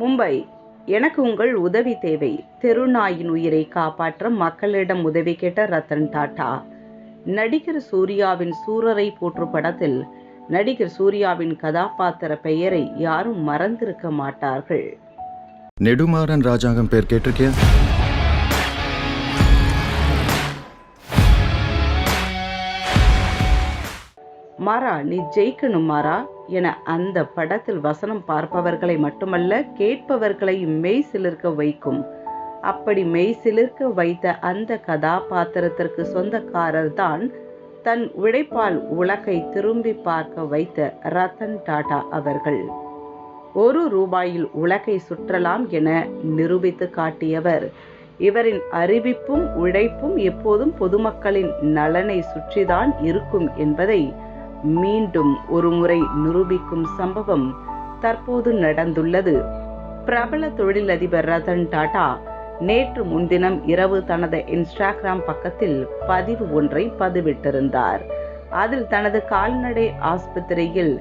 மும்பை. எனக்கு உங்கள் உதவி தேவை. தெருநாயின் உயிரை காப்பாற்ற மக்களிடம் உதவி கேட்ட ரத்தன் டாட்டா. நடிகர் சூர்யாவின் சூரரை போற்று படத்தில் நடிகர் சூர்யாவின் கதாபாத்திர பெயரை யாரும் மறந்திருக்க மாட்டார்கள். நெடுமாறன் ராஜாங்கம் பேர் கேட்டிருக்கியா? மாறா நீ ஜெயிக்கணும் மாறா என அந்த படத்தில் வசனம் பார்ப்பவர்களை மட்டுமல்ல கேட்பவர்களை மெய் சிலிர்க்க வைக்கும். அப்படி மெய் சிலிர்க்க வைத்த அந்த கதாபாத்திரத்திற்கு சொந்தக்காரர் தான் தன் உழைப்பால் உலகை திரும்பி பார்க்க வைத்த ரத்தன் டாடா அவர்கள். ஒரு ரூபாயில் உலகை சுற்றலாம் என நிரூபித்து காட்டியவர். இவரின் அறிவிப்பும் உழைப்பும் எப்போதும் பொதுமக்களின் நலனை சுற்றிதான் இருக்கும் என்பதை மீண்டும் ஒருமுறை நிரூபிக்கும் சம்பவம் தற்போது நடந்துள்ளது. பிரபல தொழிலதிபர் ரத்தன் டாடா நேற்று முன்தினம் இரவு தனது இன்ஸ்டாகிராம் பக்கத்தில் பதிவு ஒன்றை பதிவிட்டிருந்தார். அதில் தனது கால்நடை ஆஸ்பத்திரியில்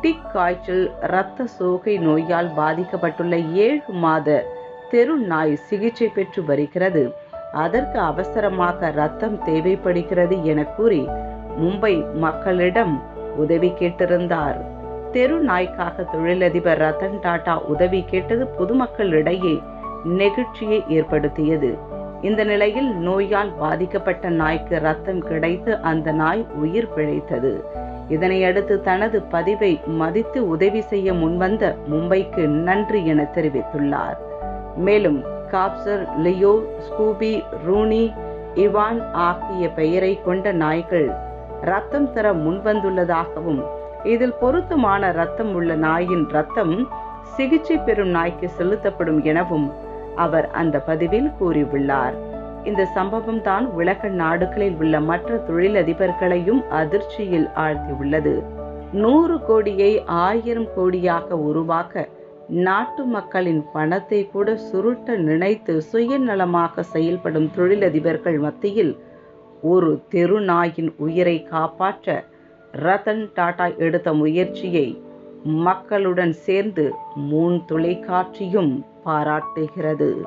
டிக் காய்ச்சல் இரத்த சோகை நோயால் பாதிக்கப்பட்டுள்ள ஏழு மாத தெரு நாய் சிகிச்சை பெற்று வருகிறது. அதற்கு அவசரமாக ரத்தம் தேவைப்படுகிறது என கூறி மும்பை மக்களிடம் உதவி கேட்டிருந்தார். தெரு நாய்க்காக தொழிலதிபர் ரத்தன் டாடா உதவி கேட்டது பொதுமக்களிடையே நெகிழ்ச்சியை ஏற்படுத்தியது. இந்த நிலையில் நோயால் பாதிக்கப்பட்ட நாய்க்கு ரத்தம் கிடைத்து அந்த நாய் உயிர் பிழைத்தது. இதனையடுத்து தனது பதிவை மதித்து உதவி செய்ய முன்வந்த மும்பைக்கு நன்றி என தெரிவித்துள்ளார். மேலும் Casper Leo Scooby Rooney Ivan ஆகிய பெயரை கொண்ட நாய்கள் ரத்தம் தர முன்வந்துள்ளதாகவும் இதில் பொருத்தமான ரத்தம் உள்ள நாயின் ரத்தம் சிகிச்சை பெறும் நாய்க்கு செலுத்தப்படும் எனவும் அவர் அந்த பதிவில் கூறியுள்ளார். இந்த சம்பவம் தான் உலக நாடுகளில் உள்ள மற்ற தொழிலதிபர்களையும் அதிர்ச்சியில் ஆழ்த்தியுள்ளது. நூறு கோடியை ஆயிரம் கோடியாக உருவாக்க நாட்டு மக்களின் பணத்தை கூட சுருட்ட நினைத்து சுயநலமாக செயல்படும் தொழிலதிபர்கள் மத்தியில் ஒரு தெருநாயின் உயிரை காப்பாற்ற ரத்தன் டாடா எடுத்த முயற்சியை மக்களுடன் சேர்ந்து மூன் தொலைக்காட்சியும் பாராட்டுகிறது.